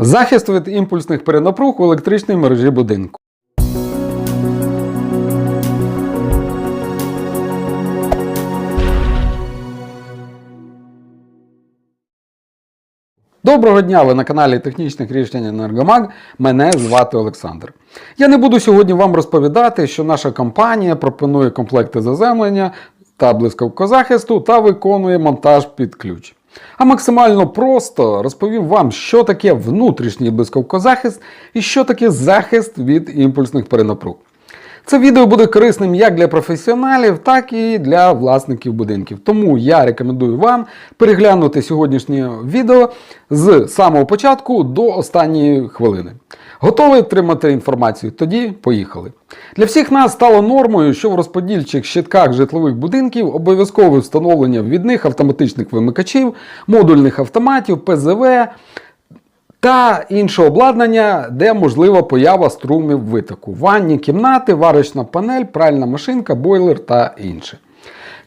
Захист від імпульсних перенапруг у електричній мережі будинку. Доброго дня! Ви на каналі Технічних рішень Енергомаг. Мене звати Олександр. Я не буду сьогодні вам розповідати, що наша компанія пропонує комплекти заземлення та блискавкозахисту та виконує монтаж під ключ. А максимально просто розповім вам, що таке внутрішній блискавкозахист і що таке захист від імпульсних перенапруг. Це відео буде корисним як для професіоналів, так і для власників будинків. Тому я рекомендую вам переглянути сьогоднішнє відео з самого початку до останньої хвилини. Готові отримати інформацію? Тоді поїхали. Для всіх нас стало нормою, що в розподільчих щитках житлових будинків обов'язкове встановлення ввідних автоматичних вимикачів, модульних автоматів, ПЗВ та іншого обладнання, де можлива поява струмів витоку, ванні кімнати, варочна панель, пральна машинка, бойлер та інше.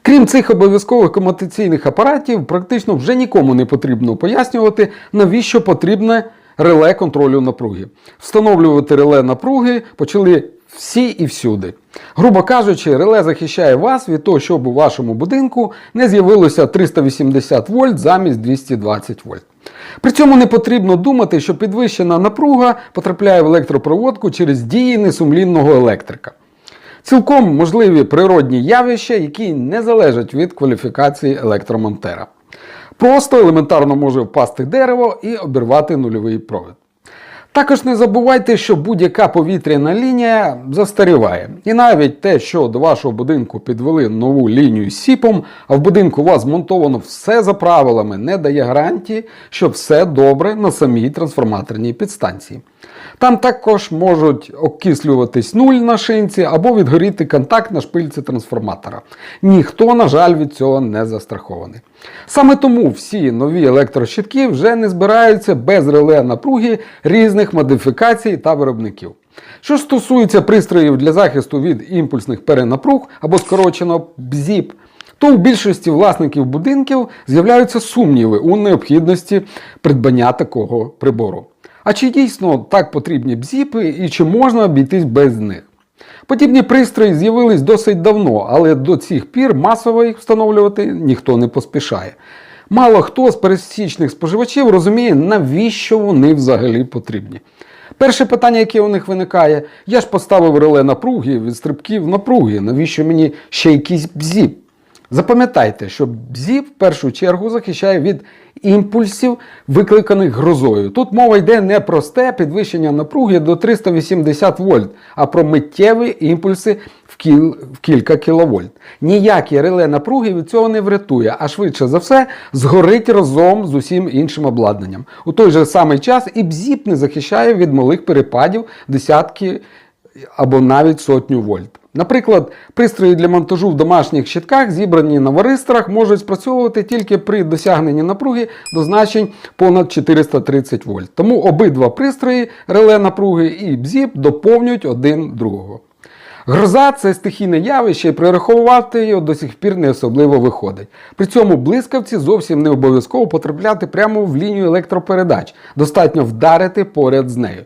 Крім цих обов'язкових комутаційних апаратів, практично вже нікому не потрібно пояснювати, навіщо потрібне реле контролю напруги. Встановлювати реле напруги почали всі і всюди. Грубо кажучи, реле захищає вас від того, щоб у вашому будинку не з'явилося 380 вольт замість 220 вольт. При цьому не потрібно думати, що підвищена напруга потрапляє в електропроводку через дії несумлінного електрика. Цілком можливі природні явища, які не залежать від кваліфікації електромонтера. Просто елементарно може впасти дерево і обірвати нульовий провід. Також не забувайте, що будь-яка повітряна лінія застаріває. І навіть те, що до вашого будинку підвели нову лінію з сіпом, а в будинку у вас змонтовано все за правилами, не дає гарантії, що все добре на самій трансформаторній підстанції. Там також можуть окислюватись нуль на шинці або відгоріти контакт на шпильці трансформатора. Ніхто, на жаль, від цього не застрахований. Саме тому всі нові електрощитки вже не збираються без реле напруги різних модифікацій та виробників. Що стосується пристроїв для захисту від імпульсних перенапруг або скорочено БЗІП, то у більшості власників будинків з'являються сумніви у необхідності придбання такого прибору. А чи дійсно так потрібні бзіпи і чи можна обійтись без них? Подібні пристрої з'явились досить давно, але до цих пір масово їх встановлювати ніхто не поспішає. Мало хто з пересічних споживачів розуміє, навіщо вони взагалі потрібні. Перше питання, яке у них виникає, я ж поставив реле напруги від стрибків напруги, навіщо мені ще якийсь бзіп? Запам'ятайте, що бзіп в першу чергу захищає від імпульсів, викликаних грозою. Тут мова йде не про просте підвищення напруги до 380 вольт, а про миттєві імпульси в, кіл, в кілька кіловольт. Ніякі реле напруги від цього не врятує, а швидше за все згорить разом з усім іншим обладнанням. У той же самий час і бзіп не захищає від малих перепадів десятки або навіть сотню вольт. Наприклад, пристрої для монтажу в домашніх щитках, зібрані на варисторах, можуть спрацьовувати тільки при досягненні напруги до значень понад 430 вольт. Тому обидва пристрої, реле напруги і бзіп доповнюють один другого. Гроза це стихійне явище, і прорахувати його до сих пір не особливо виходить. При цьому блискавці зовсім не обов'язково потрапляти прямо в лінію електропередач, достатньо вдарити поряд з нею.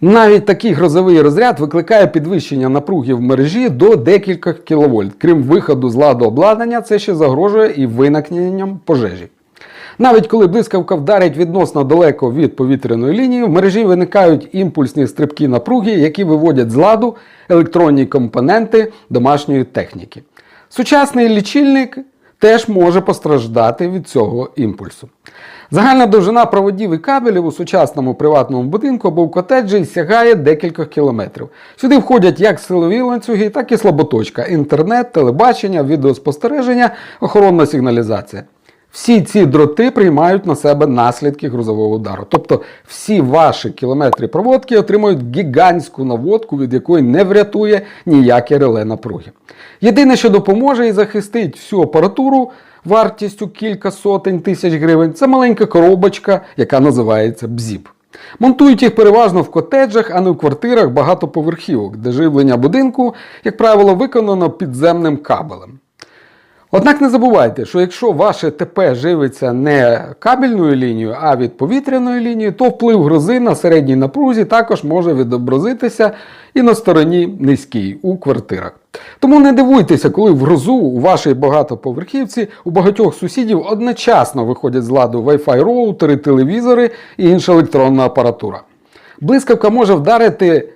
Навіть такий грозовий розряд викликає підвищення напруги в мережі до декілька кВт. Крім виходу з ладу обладнання, це ще загрожує і виникненням пожежі. Навіть коли блискавка вдарить відносно далеко від повітряної лінії, в мережі виникають імпульсні стрибки напруги, які виводять з ладу електронні компоненти домашньої техніки. Сучасний лічильник теж може постраждати від цього імпульсу. Загальна довжина проводів і кабелів у сучасному приватному будинку або в котеджі сягає декількох кілометрів. Сюди входять як силові ланцюги, так і слаботочка, інтернет, телебачення, відеоспостереження, охоронна сигналізація. Всі ці дроти приймають на себе наслідки грузового удару. Тобто всі ваші кілометри проводки отримують гігантську наводку, від якої не врятує ніяке реле напруги. Єдине, що допоможе і захистить всю апаратуру вартістю кілька сотень тисяч гривень, це маленька коробочка, яка називається бзіп. Монтують їх переважно в котеджах, а не в квартирах багатоповерхівок, де живлення будинку, як правило, виконано підземним кабелем. Однак не забувайте, що якщо ваше ТП живиться не кабельною лінією, а від повітряної лінії, то вплив грози на середній напрузі також може відобразитися і на стороні низькій у квартирах. Тому не дивуйтеся, коли в грозу у вашій багатоповерхівці у багатьох сусідів одночасно виходять з ладу Wi-Fi роутери, телевізори і інша електронна апаратура. Блискавка може вдарити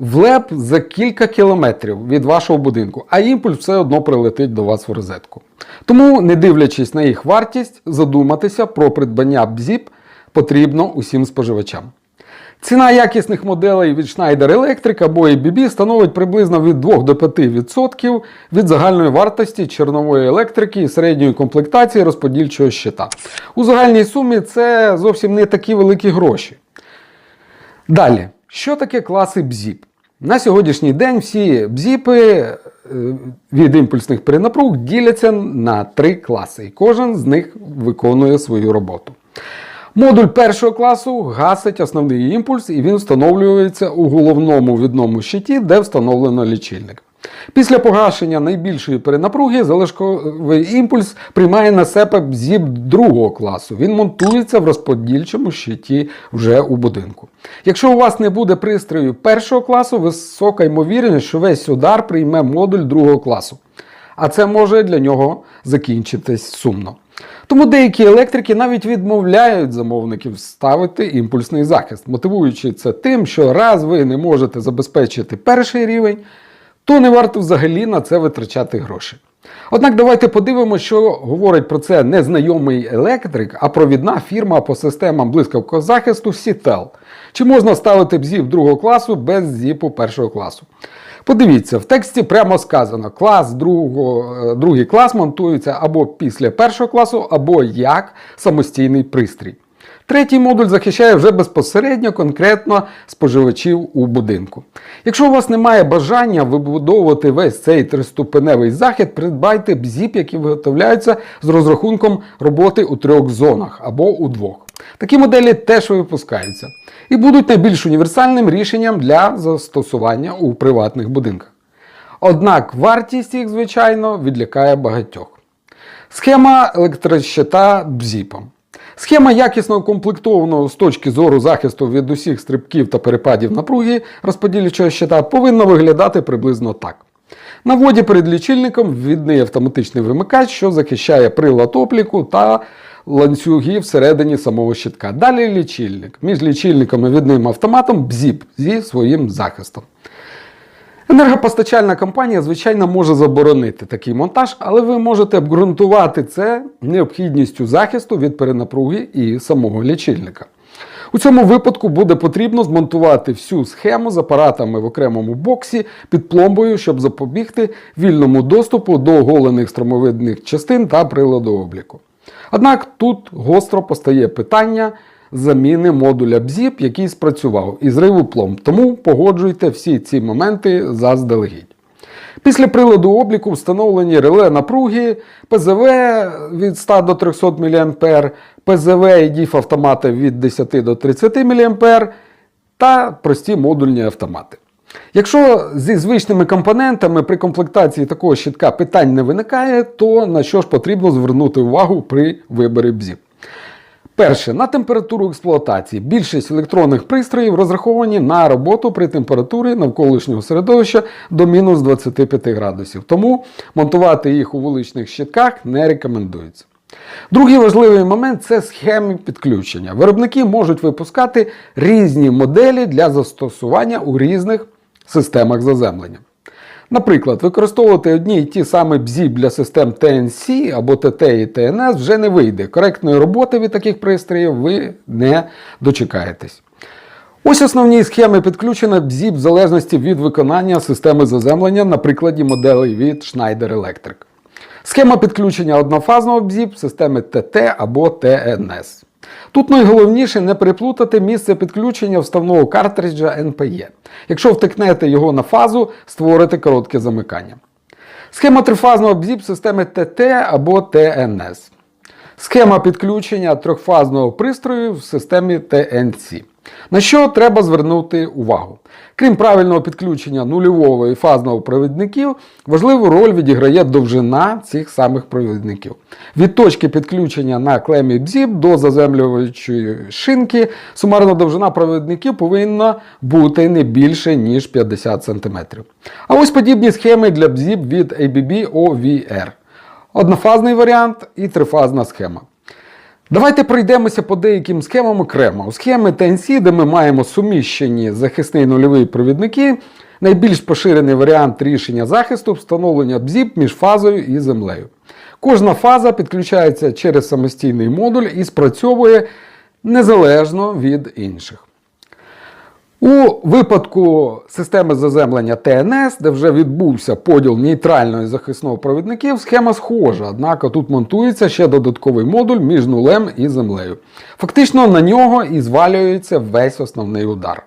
в леп за кілька кілометрів від вашого будинку, а імпульс все одно прилетить до вас в розетку. Тому, не дивлячись на їх вартість, задуматися про придбання бзіп потрібно усім споживачам. Ціна якісних моделей від Schneider Electric або ABB становить приблизно від 2 до 5% від загальної вартості чернової електрики і середньої комплектації розподільчого щита. У загальній сумі це зовсім не такі великі гроші. Далі, що таке класи бзіп? На сьогоднішній день всі бзіпи е, від імпульсних перенапруг діляться на три класи, і кожен з них виконує свою роботу. Модуль першого класу гасить основний імпульс, і він встановлюється у головному відному щиті, де встановлено лічильник. Після погашення найбільшої перенапруги залишковий імпульс приймає на себе бзіп другого класу. Він монтується в розподільчому щиті вже у будинку. Якщо у вас не буде пристрою першого класу, висока ймовірність, що весь удар прийме модуль другого класу. А це може для нього закінчитись сумно. Тому деякі електрики навіть відмовляють замовників ставити імпульсний захист, мотивуючи це тим, що раз ви не можете забезпечити перший рівень, то не варто взагалі на це витрачати гроші. Однак давайте подивимося, що говорить про це не знайомий електрик, а провідна фірма по системам блискавкового захисту Сітел. Чи можна ставити бзіп другого класу без зіпу першого класу? Подивіться, в тексті прямо сказано, клас другого, е, другий клас монтується або після першого класу, або як самостійний пристрій. Третій модуль захищає вже безпосередньо конкретно споживачів у будинку. Якщо у вас немає бажання вибудовувати весь цей триступеневий захід, придбайте бзіп, які виготовляються з розрахунком роботи у трьох зонах або у двох. Такі моделі теж випускаються і будуть найбільш універсальним рішенням для застосування у приватних будинках. Однак вартість їх, звичайно, відлякає багатьох. Схема електрощита бзіпом. Схема якісно укомплектованого з точки зору захисту від усіх стрибків та перепадів напруги розподільчого щита повинна виглядати приблизно так. На воді перед лічильником відний автоматичний вимикач, що захищає прилад опліку та ланцюги всередині самого щитка. Далі лічильник. Між лічильником і відним автоматом бзіп зі своїм захистом. Енергопостачальна компанія, звичайно, може заборонити такий монтаж, але ви можете обґрунтувати це необхідністю захисту від перенапруги і самого лічильника. У цьому випадку буде потрібно змонтувати всю схему з апаратами в окремому боксі під пломбою, щоб запобігти вільному доступу до оголених струмовидних частин та приладу обліку. Однак тут гостро постає питання заміни модуля бзіп, який спрацював, і зриву пломб. Тому погоджуйте всі ці моменти заздалегідь. Після приладу обліку встановлені реле напруги, ПЗВ від 100 до 300 мА, ПЗВ і діф автомати від 10 до 30 мА та прості модульні автомати. Якщо зі звичними компонентами при комплектації такого щитка питань не виникає, то на що ж потрібно звернути увагу при виборі бзіп? Перше, на температуру експлуатації. Більшість електронних пристроїв розраховані на роботу при температурі навколишнього середовища до мінус 25 градусів. Тому монтувати їх у вуличних щитках не рекомендується. Другий важливий момент це схеми підключення. Виробники можуть випускати різні моделі для застосування у різних системах заземлення. Наприклад, використовувати одні й ті самі бзіп для систем TNC або ТТ і ТНС вже не вийде. Коректної роботи від таких пристроїв ви не дочекаєтесь. Ось основні схеми підключення бзіп в залежності від виконання системи заземлення на прикладі моделей від Schneider Electric. Схема підключення однофазного бзіп системи ТТ або ТНС. Тут найголовніше не приплутати місце підключення вставного картриджа NPE. Якщо втикнете його на фазу, створите коротке замикання. Схема трифазного бзіп системи ТТ або ТНС. Схема підключення трьохфазного пристрою в системі TNC. На що треба звернути увагу? Крім правильного підключення нульового і фазного провідників, важливу роль відіграє довжина цих самих провідників. Від точки підключення на клемі бзіп до заземлювачої шинки сумарна довжина провідників повинна бути не більше, ніж 50 см. А ось подібні схеми для бзіп від ABB OVR. Однофазний варіант і трифазна схема. Давайте пройдемося по деяким схемам окремо. У схеми TNC, де ми маємо суміщені захисні нульові провідники, найбільш поширений варіант рішення захисту встановлення бзіп між фазою і землею. Кожна фаза підключається через самостійний модуль і спрацьовує незалежно від інших. У випадку системи заземлення ТНС, де вже відбувся поділ нейтрального і захисного провідників, схема схожа, однак тут монтується ще додатковий модуль між нулем і землею. Фактично на нього і звалюється весь основний удар.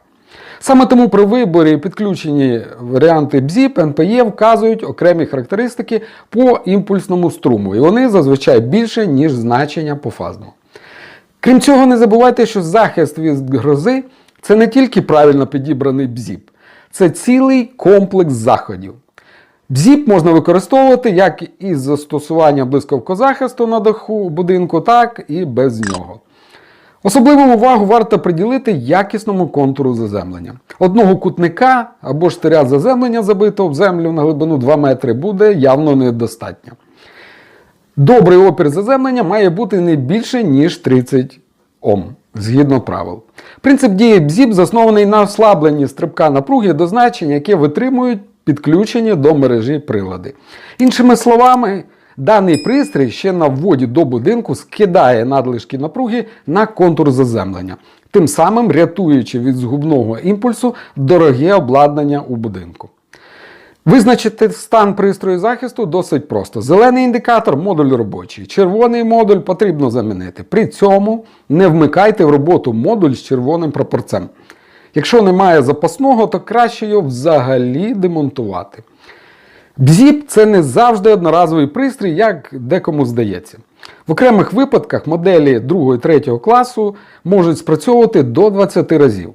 Саме тому при виборі і підключенні варіанти BZIP NPE вказують окремі характеристики по імпульсному струму, і вони зазвичай більше, ніж значення по фазному. Крім цього, не забувайте, що захист від грози це не тільки правильно підібраний бзіп, це цілий комплекс заходів. Бзіп можна використовувати як із застосуванням блискавкозахисту на даху будинку, так і без нього. Особливу увагу варто приділити якісному контуру заземлення. Одного кутника або штиря заземлення, забитого в землю на глибину 2 метри, буде явно недостатньо. Добрий опір заземлення має бути не більше, ніж 30 Ом, згідно правил. Принцип дії БЗІП заснований на ослабленні стрибка напруги до значень, які витримують підключені до мережі прилади. Іншими словами, даний пристрій ще на вводі до будинку скидає надлишки напруги на контур заземлення, тим самим рятуючи від згубного імпульсу дороге обладнання у будинку. Визначити стан пристрою захисту досить просто. Зелений індикатор модуль робочий. Червоний модуль потрібно замінити. При цьому не вмикайте в роботу модуль з червоним прапорцем. Якщо немає запасного, то краще його взагалі демонтувати. Бзіп це не завжди одноразовий пристрій, як декому здається. В окремих випадках моделі 2-3 класу можуть спрацьовувати до 20 разів.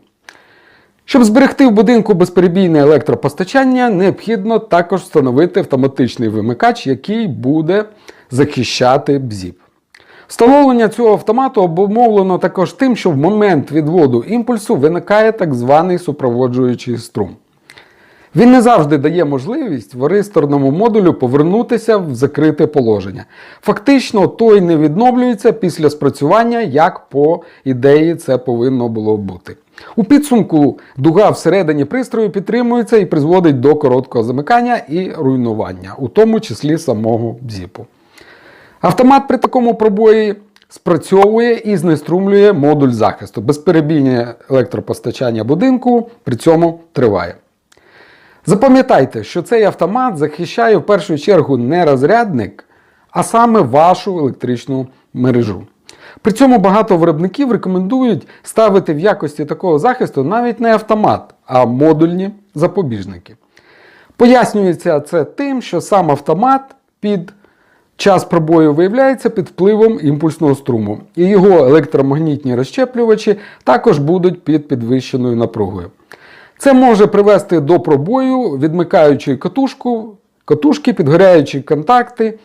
Щоб зберегти в будинку безперебійне електропостачання, необхідно також встановити автоматичний вимикач, який буде захищати бзіп. Встановлення цього автомату обумовлено також тим, що в момент відводу імпульсу виникає так званий супроводжуючий струм. Він не завжди дає можливість варисторному модулю повернутися в закрите положення. Фактично, той не відновлюється після спрацювання, як по ідеї це повинно було бути. У підсумку дуга всередині пристрою підтримується і призводить до короткого замикання і руйнування, у тому числі самого бзіпу. Автомат при такому пробої спрацьовує і знеструмлює модуль захисту. Безперебійне електропостачання будинку при цьому триває. Запам'ятайте, що цей автомат захищає в першу чергу не розрядник, а саме вашу електричну мережу. При цьому багато виробників рекомендують ставити в якості такого захисту навіть не автомат, а модульні запобіжники. Пояснюється це тим, що сам автомат під час пробою виявляється під впливом імпульсного струму, і його електромагнітні розщеплювачі також будуть під підвищеною напругою. Це може привести до пробою, відмикаючи катушку, катушки, підгоряючи контакти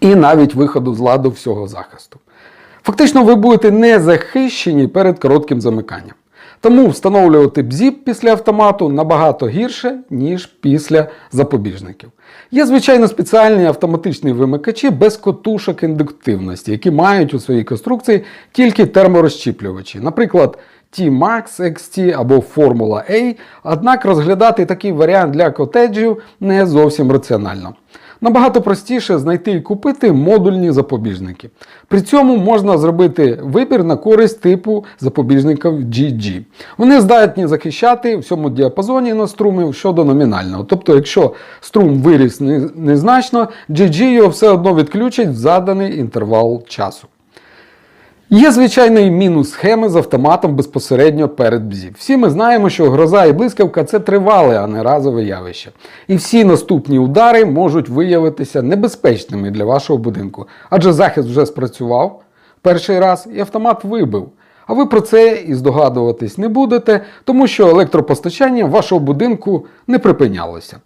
і навіть виходу з ладу всього захисту. Фактично, ви будете не захищені перед коротким замиканням. Тому встановлювати бзіп після автомату набагато гірше, ніж після запобіжників. Є, звичайно, спеціальні автоматичні вимикачі без котушок індуктивності, які мають у своїй конструкції тільки терморозчіплювачі. Наприклад, T-Max XT або Formula A, однак розглядати такий варіант для котеджів не зовсім раціонально. Набагато простіше знайти і купити модульні запобіжники. При цьому можна зробити вибір на користь типу запобіжників GG. Вони здатні захищати в цьому діапазоні на струмів щодо номінального. Тобто, якщо струм виріс незначно, GG його все одно відключить в заданий інтервал часу. Є звичайний мінус схеми з автоматом безпосередньо перед бзів. Всі ми знаємо, що гроза і блискавка це тривале, а не разове явище. І всі наступні удари можуть виявитися небезпечними для вашого будинку, адже захист вже спрацював перший раз і автомат вибив. А ви про це і здогадуватись не будете, тому що електропостачання вашого будинку не припинялося.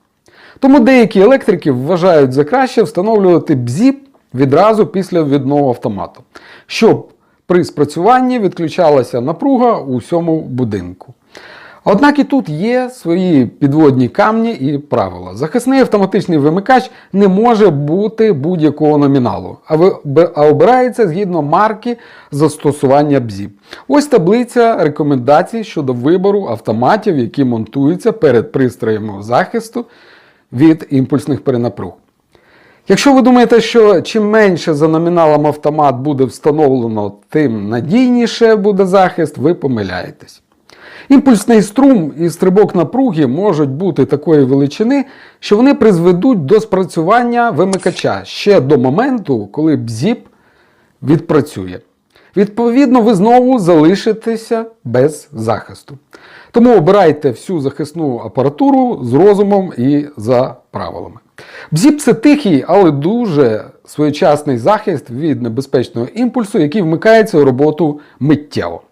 Тому деякі електрики вважають за краще встановлювати бзіп відразу після ввідного автомату, щоб при спрацюванні відключалася напруга у всьому будинку. Однак і тут є свої підводні камні і правила. Захисний автоматичний вимикач не може бути будь-якого номіналу, а обирається згідно марки застосування бзіп. Ось таблиця рекомендацій щодо вибору автоматів, які монтуються перед пристроями захисту від імпульсних перенапруг. Якщо ви думаєте, що чим менше за номіналом автомат буде встановлено, тим надійніше буде захист, ви помиляєтесь. Імпульсний струм і стрибок напруги можуть бути такої величини, що вони призведуть до спрацювання вимикача ще до моменту, коли бзіп відпрацює. Відповідно, ви знову залишитеся без захисту. Тому обирайте всю захисну апаратуру з розумом і за правилами. Бзіп це тихий, але дуже своєчасний захист від небезпечного імпульсу, який вмикається у роботу миттєво.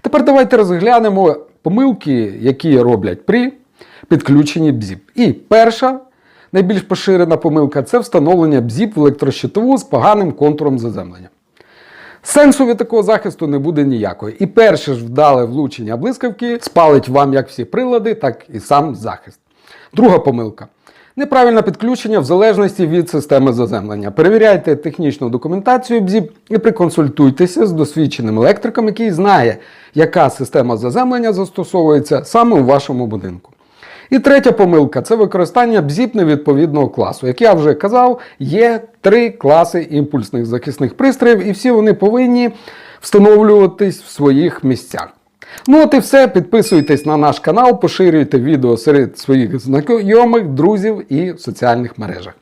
Тепер давайте розглянемо помилки, які роблять при підключенні бзіп. І перша найбільш поширена помилка це встановлення бзіп в електрощитову з поганим контуром заземлення. Сенсу від такого захисту не буде ніякої. І перше ж вдале влучення блискавки спалить вам як всі прилади, так і сам захист. Друга помилка. Неправильне підключення в залежності від системи заземлення. Перевіряйте технічну документацію БЗІП і приконсультуйтеся з досвідченим електриком, який знає, яка система заземлення застосовується саме у вашому будинку. І третя помилка це використання бзіп невідповідного класу. Як я вже казав, є три класи імпульсних захисних пристроїв, і всі вони повинні встановлюватись в своїх місцях. Ну от і все. Підписуйтесь на наш канал, поширюйте відео серед своїх знайомих, друзів і в соціальних мережах.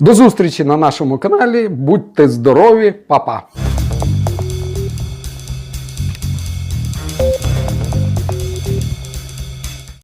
До зустрічі на нашому каналі. Будьте здорові, па-па!